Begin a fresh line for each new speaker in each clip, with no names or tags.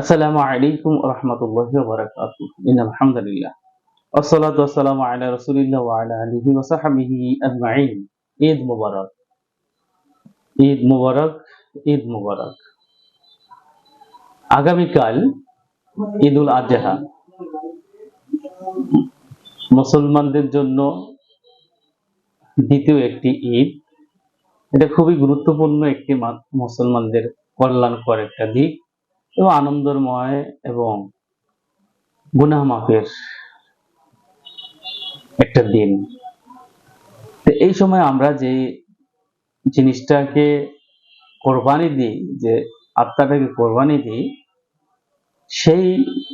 আসসালামু আলাইকুম রহমতুল্লাহ বরাকাত ইন আলহামদুলিল্লাহ আসসালাতু ওয়াসসালামু আলা রাসূলিল্লাহ ওয়া আলা আলিহি ওয়া সাহবিহি আজমাইন। ঈদ মুবারক। ঈদ মুবারক ঈদ মুবারক। আগামী কাল ঈদুল আযহা মুসলমানদের জন্য দ্বিতীয় একটি ঈদ। এটা খুবই গুরুত্বপূর্ণ একটি মুসলমানদের কল্যাণকর একটা দিক। এবং আনন্দময় এবং গুনাহ মাফের একটা দিন। এই সময় আমরা যে জিনিসটাকে কোরবানি দিই, যে আত্মাটাকে কোরবানি দিই, সেই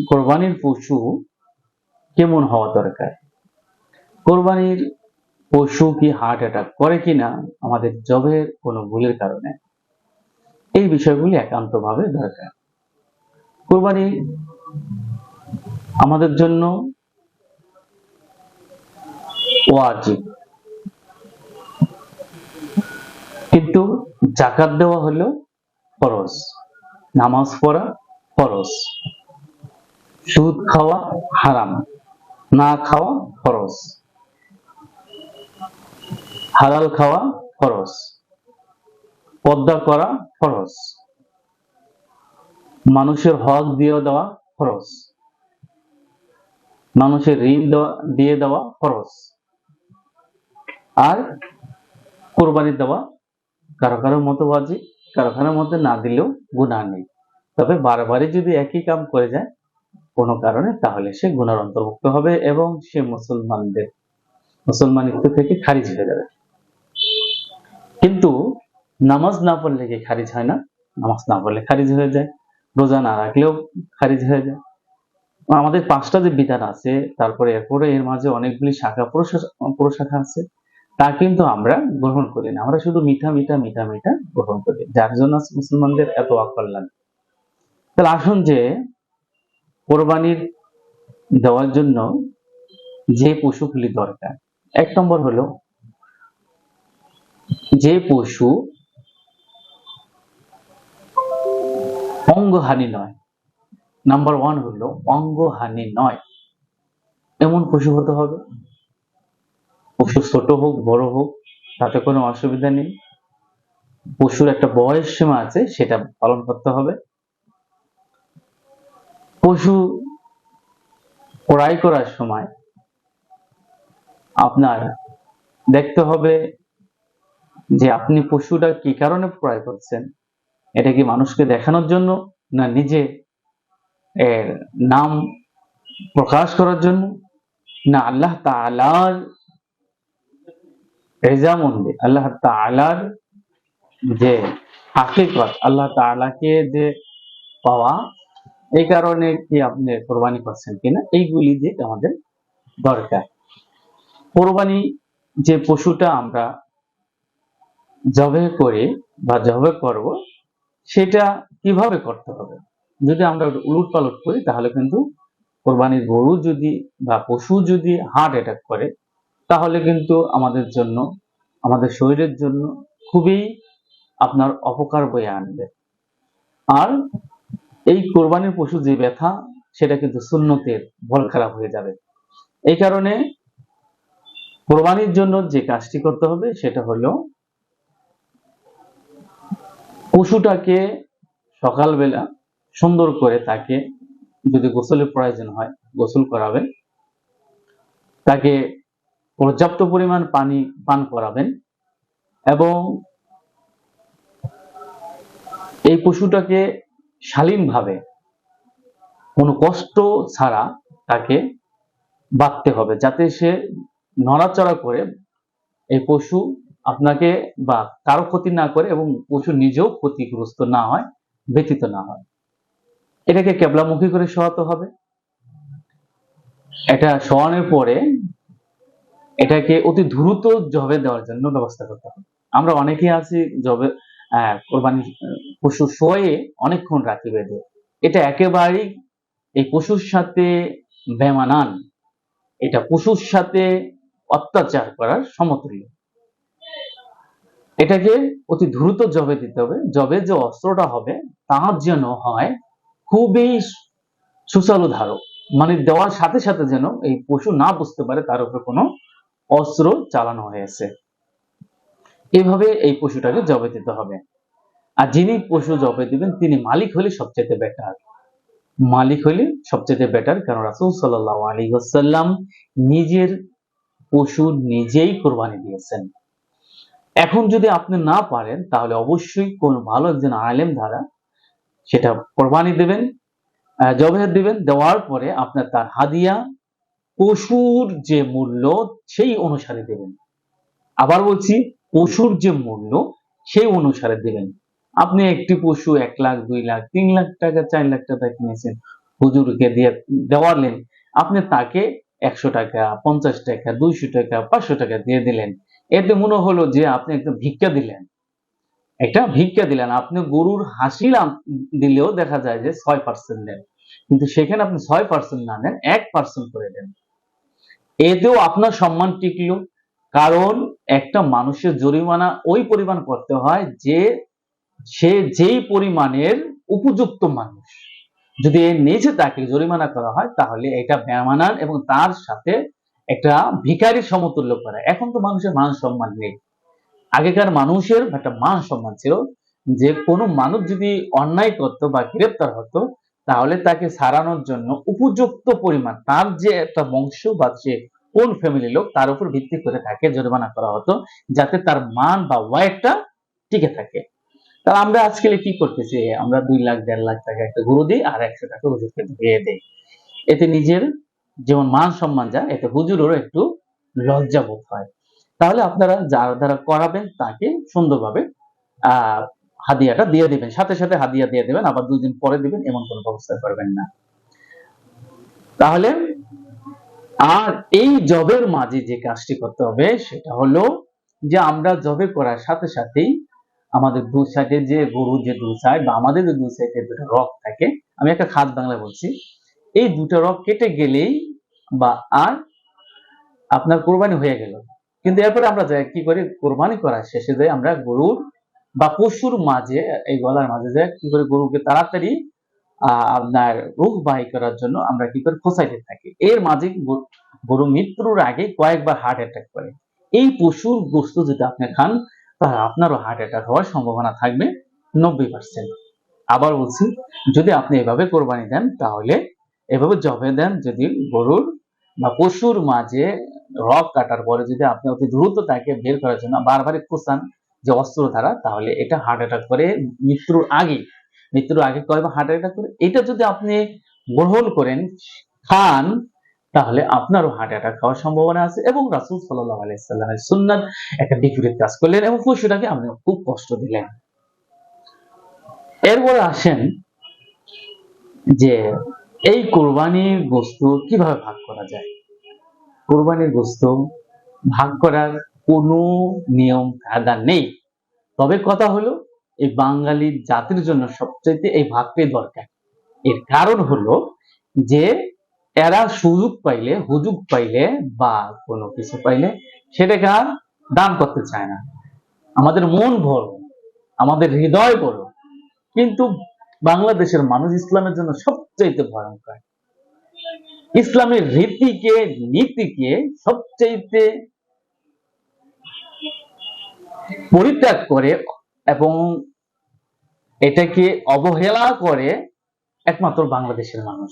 কোরবানির পশু কেমন হওয়া দরকার? কোরবানির পশু কি হার্ট অ্যাটাক করে কিনা আমাদের জবের কোনো ভুলের কারণে? এই বিষয়গুলি একান্তভাবে দরকার। কোরবানি আমাদের জন্য ওয়াজিব। কিন্তু জাকাত দেওয়া হলো ফরজ, নামাজ পড়া ফরজ সুদ খাওয়া হারাম, না খাওয়া ফরজ, হালাল খাওয়া ফরজ পর্দা করা ফরজ। মানুষের হক দিয়ে দেওয়া ফরজ মানুষের ঋণ দিয়ে দেওয়া ফরজ আর কোরবানি দেওয়া কারও কারও মতো বাজি, কারও কারোর মধ্যে না দিলেও গুণা নেই। তবে বারবারই যদি একই কাম করে যায়, কোনো কারণে তাহলে সে গুণার অন্তর্ভুক্ত হবে এবং সে মুসলমানদের, মুসলমানিত্ব থেকে খারিজ হয়ে যাবে। কিন্তু নামাজ না পড়লে কি খারিজ হয় না? নামাজ না পড়লে খারিজ হয়ে যায়। রোজা না রাখলেও খারিজ হয়ে যায়। আমাদের পাঁচটা যে বিধান আছে, তারপরে এরপরে এর মাঝে অনেকগুলি শাখা প্রশা- প্রশাখা আছে, তা কিন্তু আমরা গ্রহণ করি না। আমরা শুধু মিঠা মিঠা মিঠা মিঠা গ্রহণ করি। যার জন্য মুসলমানদের এত লাগে। তাহলে আসুন যে কোরবানির দেওয়ার জন্য যে পশুগুলি দরকার, এক নম্বর হলো যে পশু অঙ্গহানি নয়। নাম্বার ওয়ান হলো অঙ্গহানি নয়। এমন পশু হতে হবে। পশু ছোট হোক, বড় হোক, তাতে কোনো অসুবিধা নেই। পশুর একটা বয়স সীমা আছে, সেটা পালন করতে হবে। পশু ক্রয় করার সময় আপনার দেখতে হবে যে আপনি পশুটা কি কারণে ক্রয় করছেন, এটা কি মানুষকে দেখানোর জন্য না নিজে এর নাম প্রকাশ করার জন্য, না আল্লাহ তাআলার রেজামন্দি আল্লাহ তাআলার যে হাকিকত, আল্লাহ তাআলাকে যে পাওয়া, এই কারণে কি আপনি কোরবানি করছেন কিনা, এইগুলি যে আমাদের দরকার। কোরবানি যে পশুটা আমরা জবে করে বা জবে করব, সেটা কীভাবে করতে হবে? যদি আমরা উলট পালট করি, তাহলে কিন্তু কোরবানির গরু যদি বা পশু যদি হার্ট অ্যাটাক করে, তাহলে কিন্তু আমাদের জন্য, আমাদের শরীরের জন্য খুবই আপনার অপকার বয়ে আনবে। আর এই কোরবানির পশু যে ব্যথা, সেটা কিন্তু সুন্নতের বল খারাপ হয়ে যাবে। এই কারণে কোরবানির জন্য যে কাজটি করতে হবে, সেটা হলো পশুটাকে সকালবেলা সুন্দর করে তাকে যদি গোসলের প্রয়োজন হয়, গোসল করাবেন। তাকে পর্যাপ্ত পরিমাণ পানি পান করাবেন এবং এই পশুটাকে শালীনভাবে কোনো কষ্ট ছাড়া তাকে বাঁধতে হবে যাতে সে নড়াচড়া করে এই পশু আপনাকে বা কারও ক্ষতি না করে এবং পশু নিজেও ক্ষতিগ্রস্ত না হয়। ব্যতীত না হয়। এটাকে কেবলামুখী করে শোয়াতে হবে। এটা শোয়ানোর পরে এটাকে অতি দ্রুত জবে দেওয়ার জন্য ব্যবস্থা করতে হবে। আমরা অনেকেই আছি জবে কোরবানি পশু শোয়ে অনেকক্ষণ রাখি বেঁধে। এটা একেবারেই এই পশুর সাথে বেমানান। এটা পশুর সাথে অত্যাচার করার সমতুল্য। এটাকে অতি দ্রুত জবে দিতে হবে। জবে যে অস্ত্রটা হবে তার যেন হয় খুবই সুচালু ধারক মানে দেওয়ার সাথে সাথে যেন এই পশু না বুঝতে পারে, তার উপরে কোনো অস্ত্র চালানো হয়েছে। এভাবে এই পশুটাকে জবে দিতে হবে। আর যিনি পশু জবে দিবেন, তিনি মালিক হলে সবচেয়ে বেটার মালিক হলে সবচেয়ে বেটার কারণ রাসূল সাল্লাল্লাহু আলাইহি ওয়াসাল্লাম নিজের পশু নিজেই কোরবানি দিয়েছেন। এখন যদি আপনি না পারেন, তাহলে অবশ্যই কোন ভালো একজন আলেম দ্বারা সেটা কোরবানি দেবেন আহ, জবে দিবেন দেওয়ার পরে আপনার তার হাদিয়া পশুর যে মূল্য সেই অনুসারে দেবেন। আবার বলছি পশুর যে মূল্য সেই অনুসারে দেবেন। আপনি একটি পশু এক লাখ দুই লাখ তিন লাখ টাকা চার লাখ টাকা কিনেছেন হুজুরকে দিয়ে দেওয়ালেন আপনি তাকে একশো টাকা পঞ্চাশ টাকা দুইশো টাকা পাঁচশো টাকা দিয়ে দিলেন। এতে মনে হলো যে আপনি একটা ভিক্ষা দিলেন। একটা ভিক্ষা দিলেন। আপনি গরুর হাসিল দিলেও দেখা যায় যে ছয় পার্সেন্ট দেন। কিন্তু সেখানে আপনি ছয় পার্সেন্ট না দেন এক পার্সেন্ট করে দেন। এতেও আপনার সম্মান টিকলো। কারণ একটা মানুষের জরিমানা ওই পরিমাণ করতে হয় যে সে যেই পরিমাণের উপযুক্ত মানুষ। যদি এর নিচে তাকে জরিমানা করা হয়, তাহলে এটা বেমানান এবং তার সাথে একটা ভিখারির সমতুল্য করা। এখন তো মানুষের মান সম্মান নেই। আগেকার মানুষের একটা মান সম্মান ছিল যে কোনো মানুষ যদি অন্যায় করতো বা গ্রেপ্তার হতো, তাহলে তাকে সারানোর জন্য উপযুক্ত পরিমাণ তার যে একটা বংশ বা সে কোন ফ্যামিলির লোক, তার উপর ভিত্তি করে তাকে জরিমানা করা হতো, যাতে তার মান বা ওয়াইটটা টিকে থাকে। তাহলে আমরা আজকে কি করতেছি? আমরা দুই লাখ, দেড় লাখ টাকা একটা গরু দিই আর একশো টাকা হুজুরকে দিয়ে দেই। এতে নিজের যেমন মান সম্মান যায়, এতে হুজুরেরও একটু লজ্জা বোধ হয়। তাহলে আপনারা যার দ্বারা করাবেন তাকে সুন্দরভাবে হাদিয়াটা দিয়ে দিবেন। সাথে সাথে হাদিয়া দিয়ে দিবেন, আবার দুই দিন পরে দিবেন, এমন কোনো ব্যবস্থা করবেন না। তাহলে আর এই জবের মাঝে যে কাজটি করতে হবে, সেটা হলো যে আমরা জবে করার সাথে সাথেই আমাদের দু সাইডে যে গরু যে দু সাইড বা আমাদের যে দু সাইডে দুটো রক থাকে, আমি একটা খাদ বাংলায় বলছি, এই দুটো রক কেটে গেলেই বা আর আপনার কোরবানি হয়ে গেল। কিন্তু এরপরে আমরা যাই কি করি? কোরবানি করার শেষে যাই আমরা গরুর বা পশুর মাঝে, এই গলার মাঝে যাই কি করে? গরুকে তাড়াতাড়ি আপনার রোগ বাহি করার জন্য আমরা কি করি? খোঁচাইতে থাকি। এর মাঝে গরু মৃত্যুর আগে কয়েকবার হার্ট অ্যাটাক করে। এই পশুর গোস্ত যদি আপনি খান, তাহলে আপনারও হার্ট অ্যাটাক হওয়ার সম্ভাবনা থাকবে নব্বই পার্সেন্ট আবার বলছি, যদি আপনি এভাবে কোরবানি দেন, তাহলে এভাবে জবে দেন যদি গরুর বা পশুর মাঝে রক কাটার পরে যদি আপনি অতি দ্রুত তাকে বের করার জন্য বারবারই খোঁচান যে অস্ত্র দ্বারা তাহলে এটা হার্ট অ্যাটাক করে মৃত্যুর আগে। মৃত্যুর আগে কয়বার হার্ট অ্যাটাক করে। এটা যদি আপনি গ্রহণ করেন, খান, তাহলে আপনারও হার্ট অ্যাটাক হওয়ার সম্ভাবনা আছে এবং রাসুল সাল্লাহ আলাইসাল্লামের সুন্নাত একটা বিপরীত কাজ করলেন এবং পশুটাকে আপনি খুব কষ্ট দিলেন। এরপরে আসেন যে এই কোরবানির বস্তু কীভাবে ভাগ করা যায়? কোরবানির গোস্ত ভাগ করার কোনো নিয়ম কায়দা নেই। তবে কথা হলো, এই বাঙালি জাতির জন্য সবচাইতে এই ভাগটাই দরকার। এর কারণ হলো যে, এরা সুযোগ পাইলে, হুজুগ পাইলে বা কোনো কিছু পাইলে সেটাকে আর দান করতে চায় না। আমাদের মন বড়, আমাদের হৃদয় বড়। কিন্তু বাংলাদেশের মানুষ ইসলামের জন্য সবচাইতে ভয়ঙ্কর। ইসলামের রীতিকে, নীতিকে সবচাইতে পরিত্যাগ করে এবং এটাকে অবহেলা করে একমাত্র বাংলাদেশের মানুষ।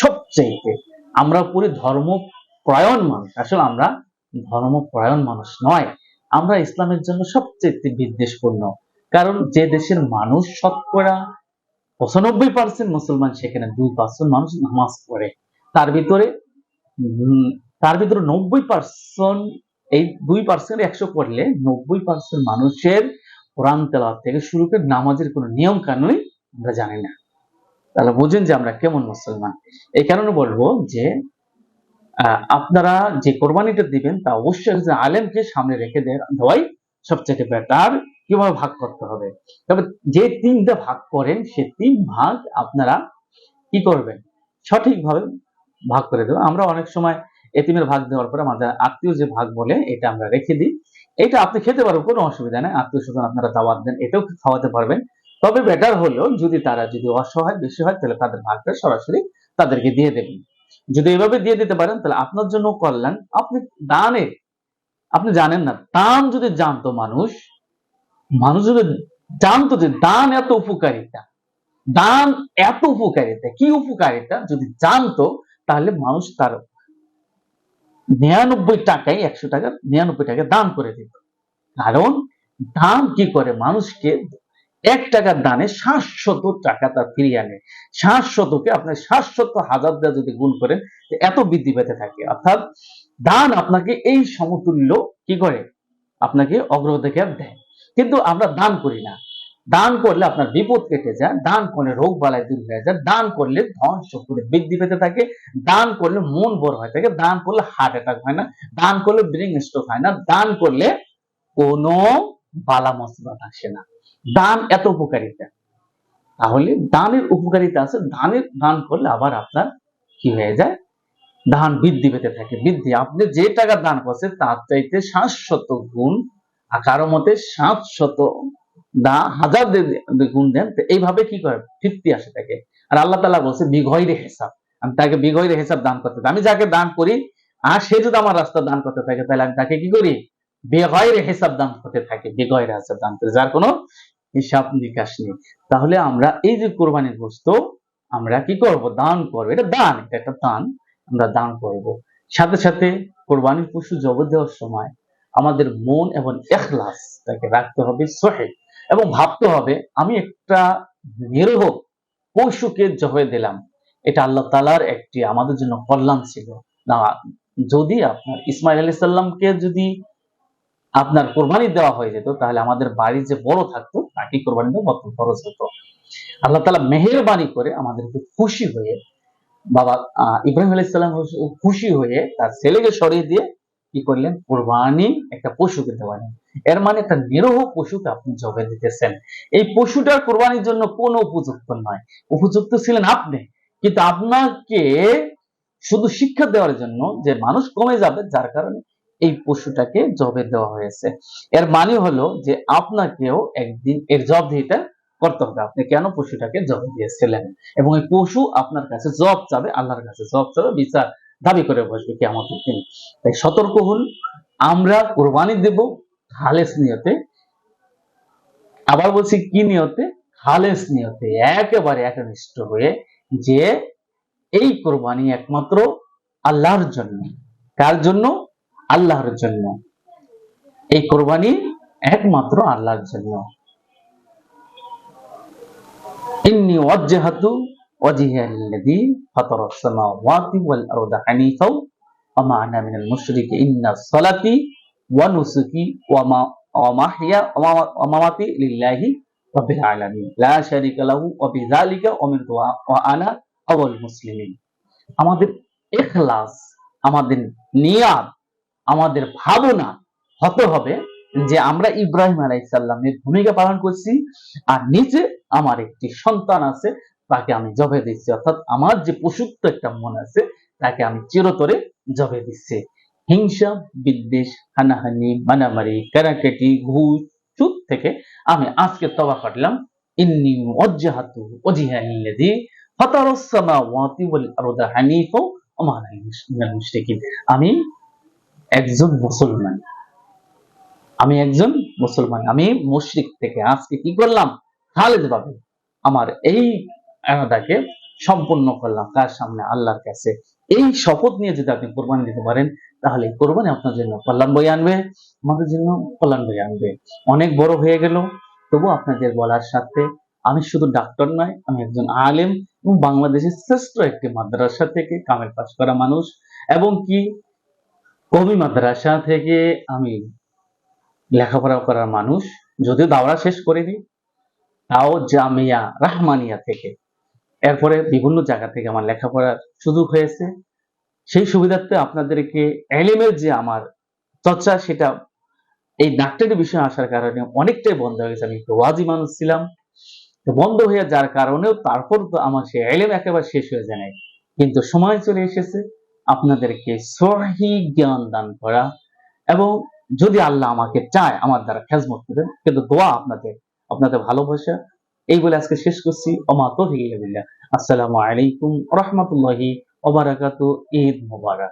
সবচাইতে আমরা পুরি ধর্ম প্রয়ণ মানুষ। আসলে আমরা ধর্ম প্রয়ণ মানুষ নয়। আমরা ইসলামের জন্য সবচেয়ে বিদ্বেষপূর্ণ। কারণ যে দেশের মানুষ শতকরা পঁচানব্বই পার্সেন্ট মুসলমান, সেখানে দুই পার্সেন্ট মানুষ নামাজ পড়ে। তার ভিতরে তার ভিতরে নব্বই পার্সেন্ট এই দুই পার্সেন্ট একশো পড়লে নব্বই পার্সেন্ট মানুষের কোরআন তেলাওয়াত থেকে শুরু করে নামাজের কোনো নিয়ম কানুনই আমরা জানি না। তাহলে বুঝেন যে আমরা কেমন মুসলমান। এই কারণে বলব যে আপনারা যে কোরবানিটা দিবেন তা অবশ্যই আলেমকে সামনে রেখে দেওয়াই সবচেয়ে বেটার কীভাবে ভাগ করতে হবে? তবে যে তিনটা ভাগ করেন, সে তিন ভাগ আপনারা কি করবেন? সঠিকভাবে ভাগ করে দেবেন আমরা অনেক সময় এতিমের ভাগ দেওয়ার পরে আমাদের আত্মীয় যে ভাগ বলে, এটা আমরা রেখে দিই। এটা আপনি খেতে পারবেন, কোনো অসুবিধা নেই। আত্মীয় স্বজন আপনারা দাওয়াত দেন, এটাও খাওয়াতে পারবেন। তবে বেটার হলো যদি তারা যদি অসহায়, বেশি হয়, তাহলে তাদের ভাগটা সরাসরি তাদেরকে দিয়ে দেবেন। যদি এভাবে দিয়ে দিতে পারেন, তাহলে আপনার জন্য কল্যাণ। আপনি দানে আপনি জানেন না, দান যদি জানতো মানুষ মানুষ যদি জানতো যে দান এত উপকারিতা, দান এত উপকারিতা, কি উপকারিতা? যদি জানতো তাহলে মানুষ তার নিরানব্বই টাকায় একশো টাকা, নিরানব্বই টাকা দান করে দিত। কারণ দান কি করে? মানুষকে এক টাকার দানে শাশ্বত টাকা তার ফিরিয়ে আনে। শাশ্বতকে আপনার শাশ্বত হাজার দেওয়া যদি গুণ করেন এত বৃদ্ধি পেতে থাকে। অর্থাৎ দান আপনাকে এই সমতুল্য কি করে? আপনাকে অগ্রাধিকার দেয়। কিন্তু আমরা দান করি না। দান করলে আপনার বিপদ কেটে যায়, দান করলে রোগ বালাই দূর হয়ে যায়, দান করলে ধন শক্তি বৃদ্ধি পেতে থাকে, দান করলে মন বড় হয়ে থাকে, দান করলে হার্ট অ্যাটাক হয় না, দান করলে ব্রেন স্ট্রোক হয় না, দান করলে কোনো বালা মসলাত আসে না। দান এত উপকারিতা। তাহলে দানের উপকারিতা আছে, দানের দান করলে আবার আপনার কি হয়ে যায়? দান বৃদ্ধি পেতে থাকে, বৃদ্ধি। আপনি যে টাকা দান করছেন, তার চাইতে সাতশত গুণ, আর কারও মতে সাতশত দা হাজার গুণ দেন এইভাবে কি করে ফিরতি আসে থাকে আর আল্লাহ তালা বলছে বিঘয়রে হিসাব। আমি তাকে বিঘয়রে হিসাব দান করতে আমি যাকে দান করি, আর সে যদি আমার রাস্তা দান করতে থাকে, তাহলে আমি তাকে কি করি? বেগয়ের হিসাব দান করতে থাকি বেগয়ের হিসাব দান করে। যার কোনো হিসাব নিকাশ নেই। তাহলে আমরা এই যে কোরবানির গোস্ত আমরা কি করব? দান করব। এটা দান, এটা একটা দান। আমরা দান করব। সাথে সাথে কোরবানির পশু জব দেওয়ার সময় আমাদের মন এবং এখলাস তাকে রাখতে হবে সহে। এবং ভাবতে হবে, আমি একটা নিরহ পশুকে জবে দিলাম। এটা আল্লাহ তালার একটি আমাদের জন্য কল্যাণ ছিল। না, যদি আপনার ইসমাইল আলি সাল্লামকে যদি আপনার কোরবানি দেওয়া হয়ে যেত, তাহলে আমাদের বাড়ি যে বড় থাকতো তাকে কোরবানি দেওয়া কত খরচ হতো। আল্লাহ তালা মেহেরবানি করে আমাদেরকে খুশি হয়ে বাবা ইব্রাহিম আলাইসাল্লাম খুশি হয়ে তার ছেলেকে সরিয়ে দিয়ে কি করলেন? কোরবানি একটা পশুকে দেওয়ালেন এর মানে একটা নিরহ পশুকে আপনি জবে দিতেছেন। এই পশুটার কোরবানির জন্য কোনো উপযুক্ত নয়। উপযুক্ত ছিলেন আপনি। কিন্তু আপনাকে শুধু শিক্ষা দেওয়ার জন্য যে মানুষ কমে যাবে, যার কারণে এই পশুটাকে জবে দেওয়া হয়েছে। এর মানে হলো যে আপনাকেও একদিন এর জবাবদিহিটা করতে হবে। আপনি কেন পশুটাকে জব দিয়েছিলেন? এবং এই পশু আপনার কাছে জব চাবে, আল্লাহর কাছে জব চাবে, বিচার দাবি করে বসবে কি আমাদের দিন। তাই সতর্ক হন, আমরা কোরবানি দেব খালেস নিয়তে। আবার বলছি, কি নিয়তে? খালেস নিয়তে, একেবারে একনিষ্ঠ হয়ে যে এই কোরবানি একমাত্র আল্লাহর জন্য। কার জন্য? আল্লাহর জন্য। এই কোরবানি একমাত্র আল্লাহর জন্য। ইন্নি ওয়াজ্জাহাতু মিনাল মুশরিকিন ইন্না সালাতি ওয়া নুসুকি ওয়া মা ওয়া মাহইয়া ওয়া মা- ওয়া মামাতি লিল্লাহি রাব্বিল আলামিন লা শারীকা লাহু ওয়া বিযালিকা উমিরতু ওয়া আনা আউয়াল মুসলিমিন আমাদের ইখলাস আমাদের নিয়াত আমাদের ভাবনা হতে হবে যে আমরা ইব্রাহিম আলাইসাল্লামের ভূমিকা পালন করছি আর নিচে আমার একটি সন্তান আছে তাকে আমি জবে দিচ্ছি। অর্থাৎ আমার যে পশুত্ব একটা মন আছে, তাকে আমি চিরতরে জবে দিচ্ছি। হিংসা, বিদ্বেষ, হানাহানি মানামারি কারাকাটি ঘুষ, চুপ থেকে আমি আজকে তবা কাটলাম ইন্নি ওয়াল আরদা মুশরিকিন। আমি একজন মুসলমান। আমি একজন মুসলমান। আমি মুশরিক থেকে আজকে কি করলাম? খালেদ ভাবে আমার এই এরাদাকে সম্পূর্ণ করলাম কার সামনে আল্লাহর কাছে। এই শপথ নিয়ে যদি আপনি কোরবানি দিতে পারেন, তাহলে কোরবানি আপনার জন্য কল্যাণ বই আনবে, আমাদের জন্য কল্যাণ বই আনবে। অনেক বড় হয়ে গেল, তবু আপনাদের বলার সাথে আমি শুধু ডাক্তার নয়, আমি একজন আলেম এবং বাংলাদেশের শ্রেষ্ঠ একটি মাদ্রাসা থেকে কামের পাশ করা মানুষ এবং কি কবি মাদ্রাসা থেকে আমি লেখাপড়া করার মানুষ। যদিও দাওরা শেষ করিনি, তাও জামিয়া রাহমানিয়া থেকে। এরপরে বিভিন্ন জায়গা থেকে আমার লেখাপড়ার সুযোগ হয়েছে। সেই সুবিধার্থে আপনাদেরকে এলিমের যে আমার চর্চা, সেটা এই ডাক্তারি বিষয়ে আসার কারণে অনেকটাই বন্ধ হয়ে গেছে। আমি একটু ওয়াজি মানুষ ছিলাম। বন্ধ হয়ে যার কারণেও তারপর তো আমার সেই এলিম একেবারে শেষ হয়ে যায় নাই। কিন্তু সময় চলে এসেছে আপনাদেরকে সহি জ্ঞান দান করা এবং যদি আল্লাহ আমাকে চায়, আমার দ্বারা খেজমত করেন, কিন্তু দোয়া আপনাদের আপনাদের ভালোবাসা এই বলে আজকে শেষ করছি। অমা তৌফিক ইল্লা বিল্লাহ। আসসালামু আলাইকুম রহমতুল্লাহি ওবারাকাতু ঈদ মোবারক।